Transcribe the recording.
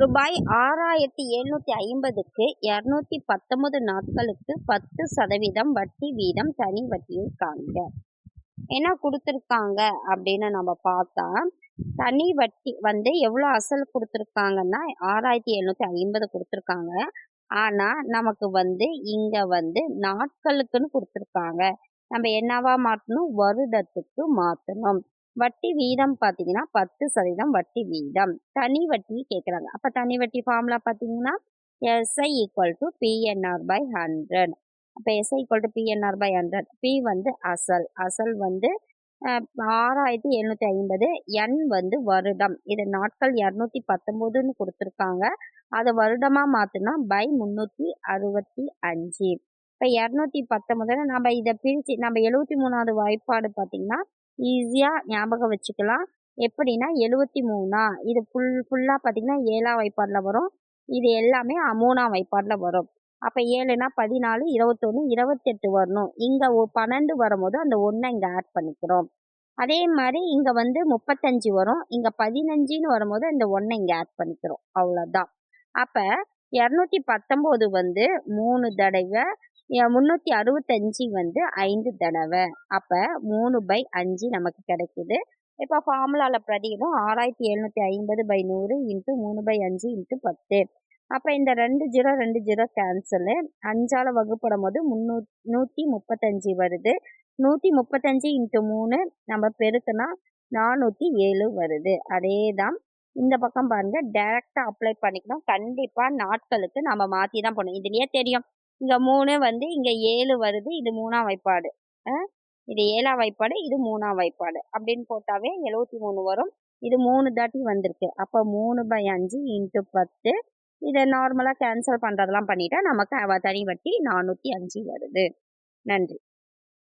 ரூபாய் ஆறாயிரத்தி எழுநூற்றி ஐம்பதுக்கு இரநூத்தி பத்தொன்பது நாட்களுக்கு பத்து சதவீதம் வட்டி வீதம் தனி வட்டியை காண்க. என்ன கொடுத்துருக்காங்க அப்படின்னு நம்ம பார்த்தா தனி வட்டி வந்து எவ்வளோ அசல் கொடுத்துருக்காங்கன்னா ஆறாயிரத்தி எழுநூற்றி ஐம்பது கொடுத்துருக்காங்க. ஆனால் நமக்கு வந்து இங்கே வந்து நாட்களுக்குன்னு கொடுத்துருக்காங்க. நம்ம என்னவா மாற்றணும்? வருடத்துக்கு மாற்றணும். வட்டி வீதம் பார்த்தீங்கன்னா பத்து சதவீதம் வட்டி வீதம். தனி வட்டி கேட்குறாங்க. அப்போ தனி வட்டி ஃபார்முலா பார்த்தீங்கன்னா SI equal to PNR by hundred அப்போ SI equal to PNR by hundred P வந்து அசல். அசல் வந்து ஆறாயிரத்தி எழுநூற்றி ஐம்பது. என் வந்து வருடம். இது நாட்கள் இரநூத்தி பத்தொம்போதுன்னு கொடுத்துருக்காங்க. அதை வருடமாக மாற்றினா பை முந்நூற்றி அறுபத்தி அஞ்சு. இப்போ இரநூத்தி பத்தொம்போதுல நம்ம இதை பிரித்து நம்ம எழுபத்தி மூணாவது வாய்ப்பாடு பார்த்திங்கன்னா ஈஸியாக ஞாபகம் வச்சுக்கலாம். எப்படின்னா எழுபத்தி மூணா. இது ஃபுல் ஃபுல்லாக பார்த்தீங்கன்னா ஏழாம் வைப்பாடில் வரும். இது எல்லாமே மூணாம் வைப்பாடில் வரும். அப்போ ஏழுனா பதினாலு இருபத்தொன்று இருபத்தெட்டு வரணும். இங்கே பன்னெண்டு வரும்போது அந்த ஒன்றை இங்கே ஆட் பண்ணிக்கிறோம். அதே மாதிரி இங்கே வந்து முப்பத்தஞ்சு வரும். இங்கே பதினஞ்சுன்னு வரும்போது இந்த ஒன்றை இங்கே ஆட் பண்ணிக்கிறோம். அவ்வளோதான் அப்போ இரநூத்தி பத்தொம்போது வந்து மூணு தடவை முந்நூற்றி அறுபத்தஞ்சி வந்து ஐந்து தடவை. அப்போ மூணு பை அஞ்சு நமக்கு கிடைக்குது. இப்போ ஃபார்முலாவில் பிரதியிலும் ஆறாயிரத்தி எழுநூற்றி ஐம்பது பை நூறு இன்ட்டு மூணு பை அஞ்சு இன்ட்டு பத்து. அப்போ இந்த ரெண்டு ஜீரோ ரெண்டு ஜீரோ கேன்சலு அஞ்சால் வகுப்படும் போது முந்நூ நூற்றி முப்பத்தஞ்சு வருது. நூற்றி முப்பத்தஞ்சு இன்ட்டு மூணு நம்ம பெருக்குனா நானூற்றி ஏழு வருது. அதே தான் இந்த பக்கம் பாருங்கள் டேரெக்டாக அப்ளை பண்ணிக்கணும். கண்டிப்பாக நாட்களுக்கு நம்ம மாற்றி தான் போகணும் இதுலேயே தெரியும். இங்கே மூணு வந்து இங்கே ஏழு வருது இது மூணாம் வைப்பாடு இது ஏழாம் வாய்ப்பாடு இது மூணாம் வைப்பாடு அப்படின்னு போட்டாவே எழுபத்தி மூணு வரும். இது மூணு தாட்டி வந்திருக்கு. அப்போ மூணு பை அஞ்சு இன்ட்டு பத்து. இதை நார்மலாக கேன்சல் பண்ணுறதெல்லாம் பண்ணிட்டா நமக்கு தனி வட்டி நானூற்றி அஞ்சு வருது. நன்றி.